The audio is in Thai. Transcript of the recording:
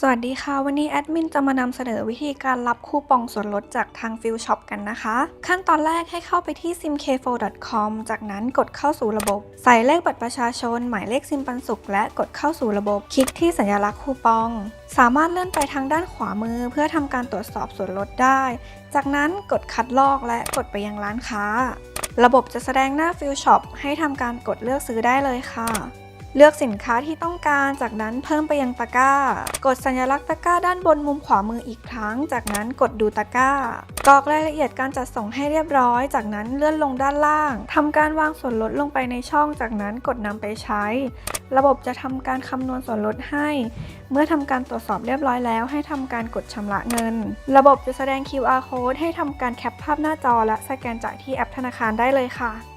สวัสดีค่ะ วันนี้แอดมินจะมานำเสนอวิธีการรับคูปองส่วนลดจากทางฟิลช็อปกันนะคะ ขั้นตอนแรกให้เข้าไปที่ simk4.com จากนั้นกดเข้าสู่ระบบ ใส่เลขบัตรประชาชน หมายเลขซิมปันสุข และกดเข้าสู่ระบบ คลิกที่สัญลักษณ์คูปอง สามารถเลื่อนไปทางด้านขวามือ เพื่อทำการตรวจสอบส่วนลดได้ จากนั้นกดคัดลอกและกดไปยังร้านค้า ระบบจะแสดงหน้าฟิลช็อปให้ทำการกดเลือกซื้อได้เลยค่ะ เลือกสินค้าที่ต้องการจากนั้นเพิ่มไปยังตะกร้า กดสัญลักษณ์ตะกร้าด้านบนมุมขวามืออีกครั้ง จากนั้นกดดูตะกร้ากรอกรายละเอียดการจัดส่งให้เรียบร้อย จากนั้นเลื่อนลงด้านล่างทำการวางส่วนลดลงไปในช่อง จากนั้นกดนำไปใช้ ระบบจะทำการคำนวณส่วนลดให้ เมื่อทำการตรวจสอบเรียบร้อยแล้ว ให้ทำการกดชำระเงิน ระบบจะแสดง QR code ให้ทำการแคปภาพหน้าจอและสแกนจ่ายที่แอปธนาคารได้เลยค่ะ